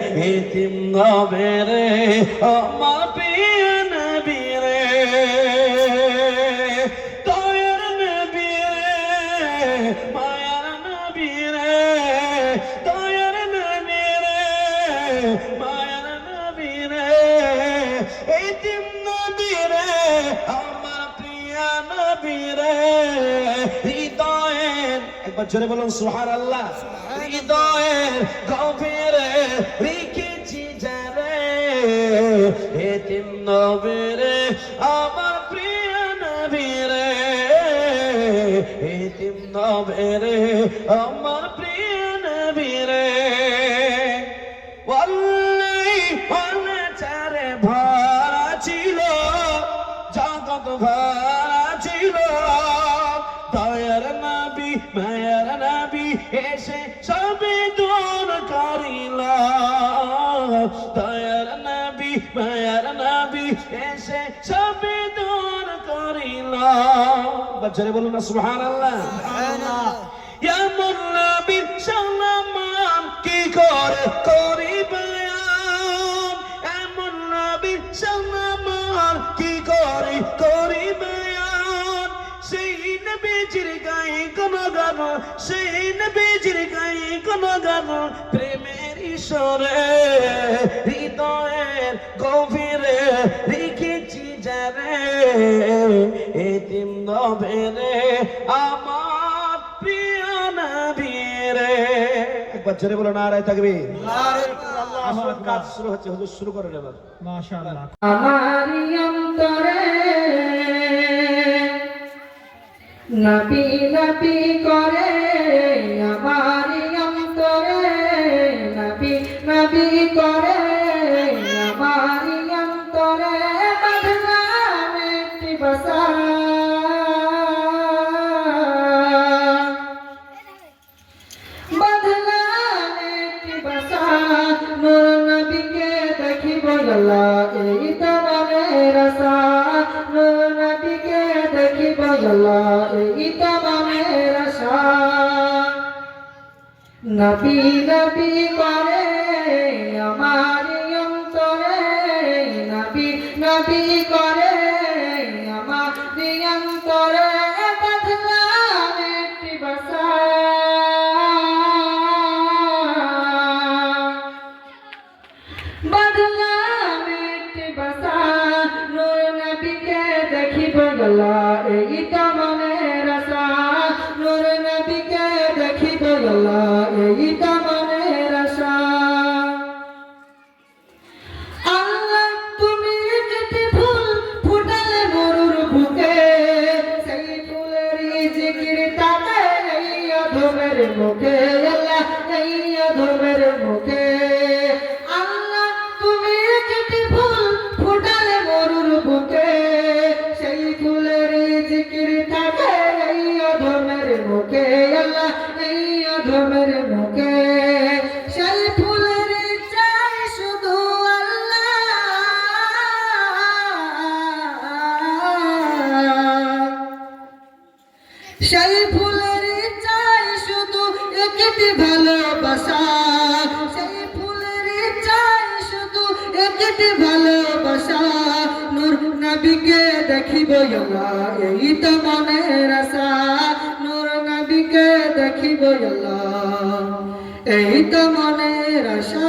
এতিম নবে রে আমার প্রিয় নবী রে। দয়ার নবী রে, মায়ার নবী রে। দয়ার নবী রে, মায়ার নবী রে। এতিম নবী রে, আমার প্রিয় নবী রে। হৃদয়ের একবার জোরে বলুন সুহার হৃদয়ের গভীরে রেখেছি যারে এতিম নবী আমার প্রিয় নবীরে আমার প্রিয় নবী এসে সবে দূর করিল বাচ্চারে বলুন না সুবহানাল্লাহ। এমন নবীর সালামান কি করে করি বয়ান এমন নবীর সালামান কি করে করি বয়ান সেই নবীজির গায়ে কোন গান সেই নবীজির গায়ে কোন গান প্রেমের ঈশ্বরে হৃদয়ের গভীরে রেখেছি যারে এতিম নবেরে আমার প্রিয় নবীরে একবার জোরে বলো না রায় থাকবে আমার কাজ শুরু হচ্ছে হুজুর শুরু করেন এবার। মাশাআল্লাহ। আমারি অন্তরে নবী নবী করে আমারি অন্তরে নবী নবী করে। নবী নবী করে আমার অন্তরে। নবী নবী করে আমার অন্তরে। একটি দেখিব এই তো মনের আশা। নূর নবীকে দেখিব এই তো মনের আশা।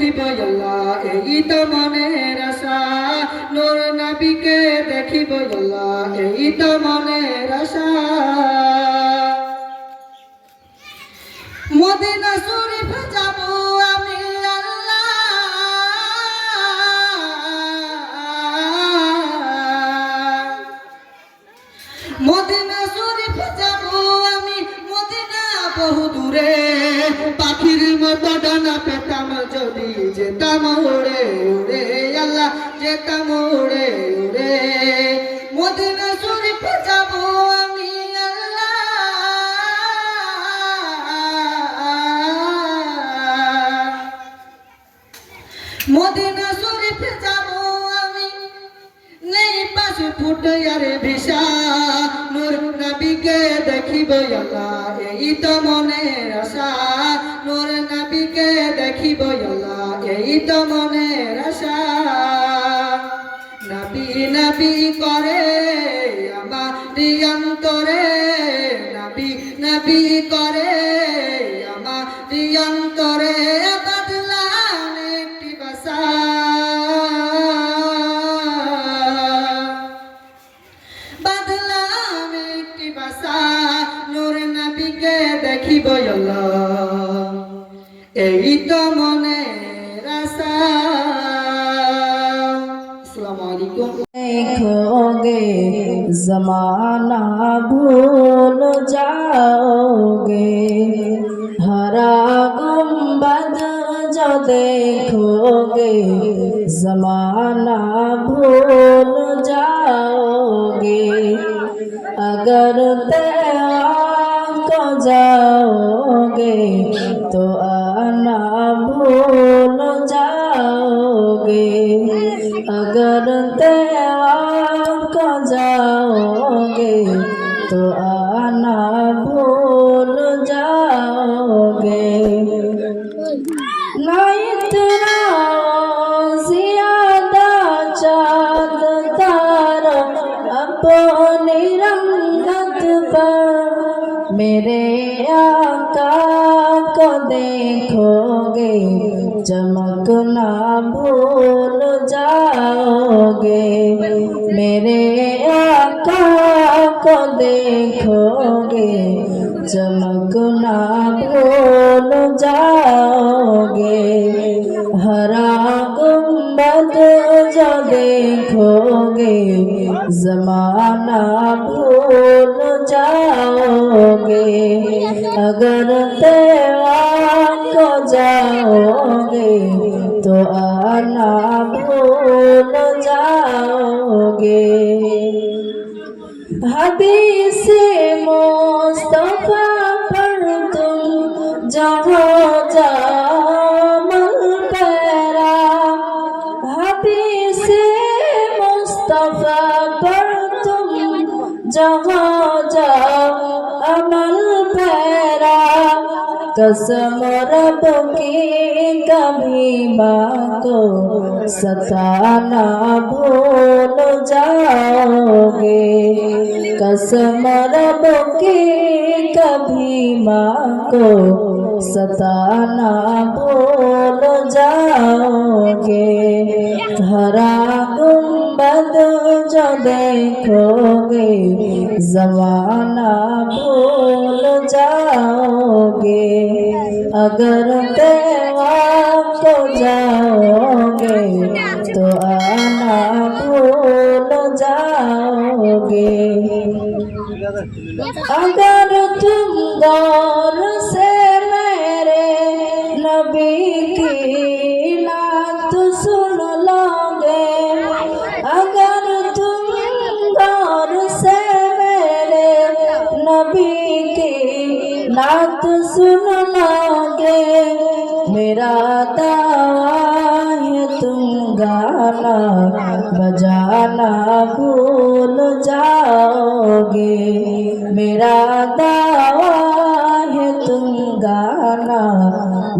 দেখিব এই তো মনের আশা। নূর নবীকে দেখিব এই তো মনের আশা। মতো ডানা পেতাম যদি যেতাম উড়ে উড়ে আল্লাহ, যেতাম উড়ে উড়ে। মদিনা শরীফ যাব আমি আল্লাহ। মদিনা শরীফ যাব আমি, নেই পাশে ফুটে আর ভিসা। নূর নবীকে দেখিব এই তো মনের আশা। নূর নবীকে দেখিব আল্লাহ এই তো মনের আশা। নবী নবী করে আমার অন্তরে নবী নবী করে আমার অন্তরে বদলান একটি বাসা। বদলাম একটি বাসা, নূর নবীকে দেখিব আল্লাহ এই তো মনে রাসা আসসালামু আলাইকুম देखोगे जमाना भूल जाओगे हरा गुम्बद जो देखोगे जमाना भूल जाओगे अगर तेरा जाओगे तो आना चमकना भूल जाओगे हरा गुम्बद जो देखोगे जमाना भूल जाओगे अगर तेरा को जाओगे तो आना भूल जाओगे हदीस कसम रब की कभी माँ को सताना भूल जाओगे कसम रब की कभी माँ को सताना भूल जाओगे हरा गुम्बद जो देखोगे जमाना भूल जाओगे अगर तेरा को जाओगे तो आना भूल जाओगे अगर तुम गौर से मेरे नबी की नात सुन लोगे अगर तुम गौर से मेरे नबी की नात सुन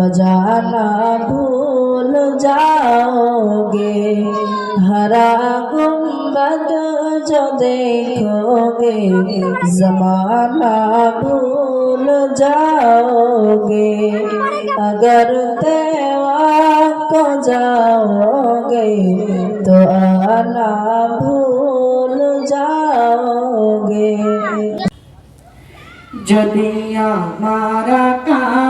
बजाना भूल जाओगे हरा गुम्बद जो देखोगे जमाना भूल जाओगे अगर तेरा को जाओगे तो आना भूल जाओगे যদি আমার কায়ামাই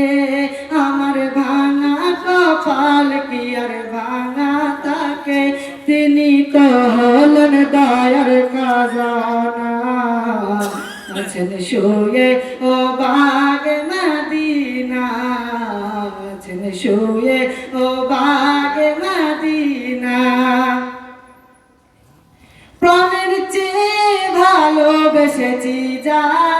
কপাল কি আর ভাঙা থাকে তিনি তো হলেন দয়ার খাজানা। আছেন শুয়ে ও বাগ মদিনা। আছেন শুয়ে ও বাগ মদিনা। প্রাণের চেয়ে ভালোবেসেছি যারে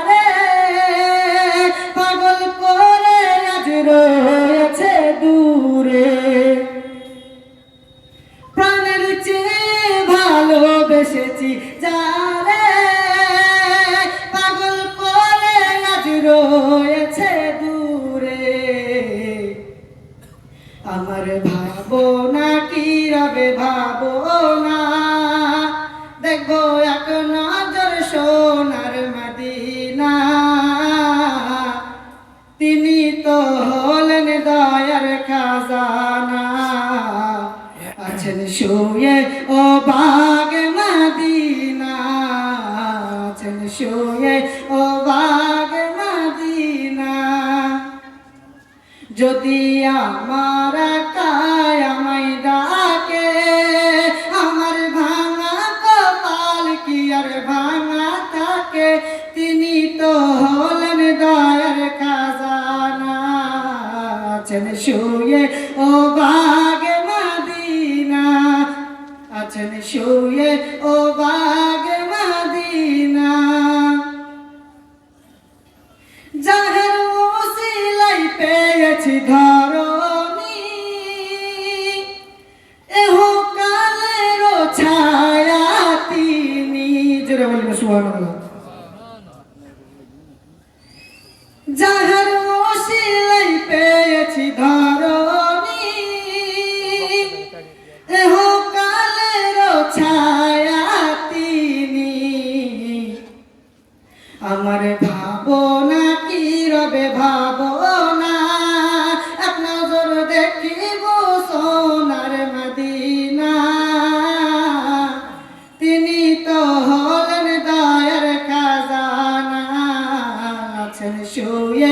আছেন শুয়ে ও বাগ মদিনা। আছেন শুয়ে ও বাগ মদিনা। যদি আমার পেয়েছি ধরনি আছেন শুয়ে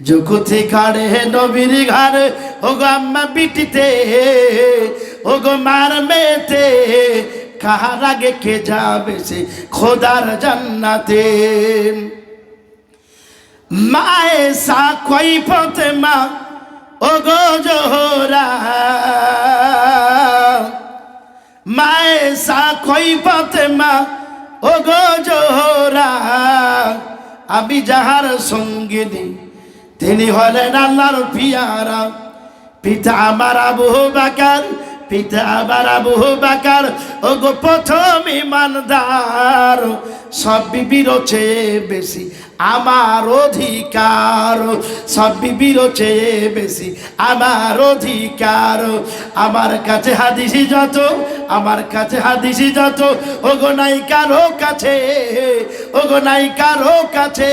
জগতে কাড়ে নবীর ঘরে ও গো আম্মা বিটিতে ও গো মার মেয়েতে, কাহার আগে কে যাবে সে খোদার জান্নাতে? মায়ে সা কই পথে মা ও গো জোহরা। মায়ে সা কই পথে মা ও গো জোহরা। আমি যাহার সঙ্গিনী তিনি হলেন আল্লাহর পিয়ারা। পিতা আমার আবু বাকার, পিতা আমার আবু বাকার। ও গো প্রথম ইমানদার, সব বিবির চেয়ে বেশি আমার অধিকার। সব বিবির চেয়ে বেশি আমার অধিকার। আমার কাছে হাদিসি যত, আমার কাছে হাদিসি যত। ও গো নাই কারও কাছে ও গো নাই কারও কাছে।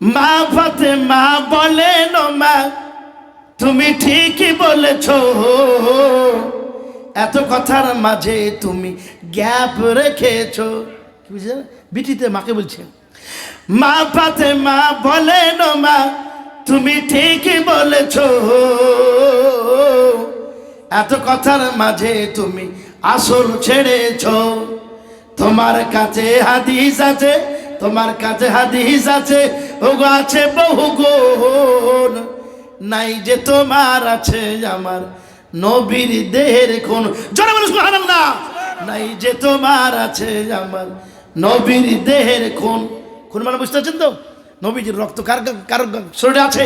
মা ফাতেমা বলেন মা, তুমি ঠিকই বলেছ। এত কথার মাঝে তুমি গ্যাপ রেখেছ। বুঝলে? বিটিতে মাকে বলছে, মা ফাতে মা বলেন মা, তুমি ঠিকই বলেছ। এত কথার মাঝে তুমি আসল ছেড়েছ। তোমার কাছে হাদিস আছে, তোমার কাছে হাদিস আছে ওগো আছে বহু গুণ, নাই যে তোমার আছে আমার নবীর দেহের কোন জোরে বলুন সুবহানাল্লাহ। নাই যে তোমার আছে আমার নবীর দেহের কোন কোন মানে বুঝতে পারছেন তো? নবীজির রক্ত কার কার শরীরে আছে?